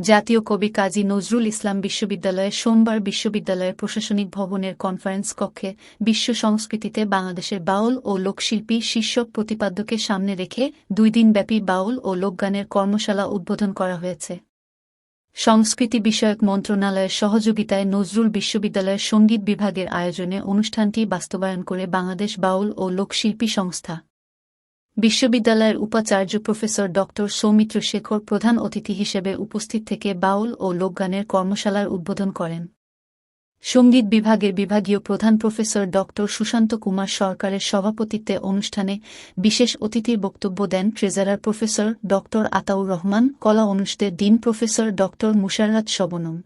জাতীয় কবি কাজী নজরুল ইসলাম বিশ্ববিদ্যালয়ে সোমবার বিশ্ববিদ্যালয়ের প্রশাসনিক ভবনের কনফারেন্স কক্ষে বিশ্ব সংস্কৃতিতে বাংলাদেশের বাউল ও লোকশিল্পী শীর্ষক প্রতিপাদ্যকে সামনে রেখে দুই দিনব্যাপী বাউল ও লোকগানের কর্মশালা উদ্বোধন করা হয়েছে। সংস্কৃতি বিষয়ক মন্ত্রণালয়ের সহযোগিতায় নজরুল বিশ্ববিদ্যালয়ের সংগীত বিভাগের আয়োজনে অনুষ্ঠানটি বাস্তবায়ন করে বাংলাদেশ বাউল ও লোকশিল্পী সংস্থা বিশ্ববিদ্যালয়ের উপাচার্য প্রফেসর ড সৌমিত্র শেখর প্রধান অতিথি হিসেবে উপস্থিত থেকে বাউল ও লোকগানের কর্মশালার উদ্বোধন করেন। সংগীত বিভাগের বিভাগীয় প্রধান প্রফেসর ড সুশান্ত কুমার সরকারের সভাপতিত্বে অনুষ্ঠানে বিশেষ অতিথির বক্তব্য দেন ট্রেজারার প্রফেসর ড আতাউর রহমান, কলা অনুষদের ডিন প্রফেসর ড মুশাররাত শবনম।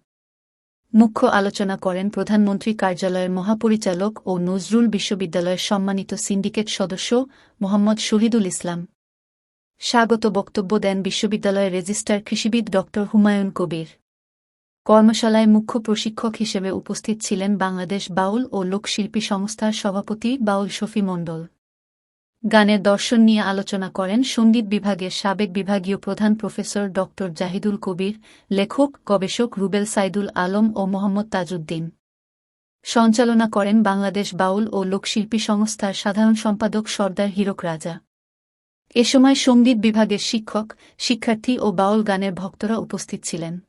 মুখ্য আলোচনা করেন প্রধানমন্ত্রী কার্যালয়ের মহাপরিচালক ও নজরুল বিশ্ববিদ্যালয়ের সম্মানিত সিন্ডিকেট সদস্য মোহাম্মদ শহীদুল ইসলাম। স্বাগত বক্তব্য দেন বিশ্ববিদ্যালয়ের রেজিস্ট্রার কৃষিবিদ ড হুমায়ুন কবির। কর্মশালায় মুখ্য প্রশিক্ষক হিসেবে উপস্থিত ছিলেন বাংলাদেশ বাউল ও লোকশিল্পী সংস্থার সভাপতি বাউল শফি মণ্ডল। গানের দর্শন নিয়ে আলোচনা করেন সংগীত বিভাগের সাবেক বিভাগীয় প্রধান প্রফেসর ড জাহিদুল কবির, লেখক, গবেষক রুবেল সাইদুল আলম ও মোহাম্মদ তাজউদ্দিন। সঞ্চালনা করেন বাংলাদেশ বাউল ও লোকশিল্পী সংস্থার সাধারণ সম্পাদক সর্দার হীরক রাজা। এ সময় সংগীত বিভাগের শিক্ষক, শিক্ষার্থী ও বাউল গানের ভক্তরা উপস্থিত ছিলেন।